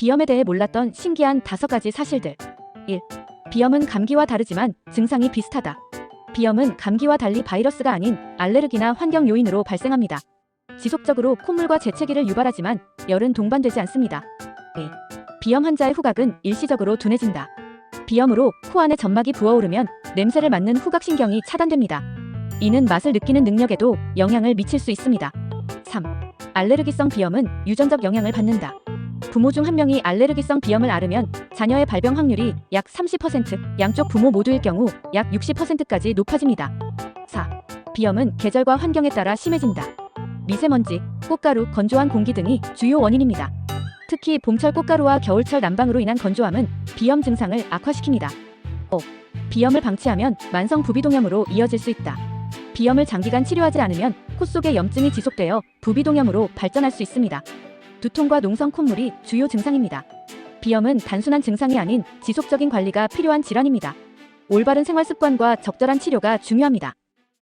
비염에 대해 몰랐던 신기한 다섯 가지 사실들. 1. 비염은 감기와 다르지만 증상이 비슷하다. 비염은 감기와 달리 바이러스가 아닌 알레르기나 환경 요인으로 발생합니다. 지속적으로 콧물과 재채기를 유발하지만 열은 동반되지 않습니다. 2. 비염 환자의 후각은 일시적으로 둔해진다. 비염으로 코 안에 점막이 부어오르면 냄새를 맡는 후각신경이 차단됩니다. 이는 맛을 느끼는 능력에도 영향을 미칠 수 있습니다. 3. 알레르기성 비염은 유전적 영향을 받는다. 부모 중 한 명이 알레르기성 비염을 앓으면 자녀의 발병 확률이 약 30%, 양쪽 부모 모두일 경우 약 60%까지 높아집니다. 4. 비염은 계절과 환경에 따라 심해진다. 미세먼지, 꽃가루, 건조한 공기 등이 주요 원인입니다. 특히 봄철 꽃가루와 겨울철 난방으로 인한 건조함은 비염 증상을 악화시킵니다. 5. 비염을 방치하면 만성 부비동염으로 이어질 수 있다. 비염을 장기간 치료하지 않으면 코 속에 염증이 지속되어 부비동염으로 발전할 수 있습니다. 두통과 농성 콧물이 주요 증상입니다. 비염은 단순한 증상이 아닌 지속적인 관리가 필요한 질환입니다. 올바른 생활 습관과 적절한 치료가 중요합니다.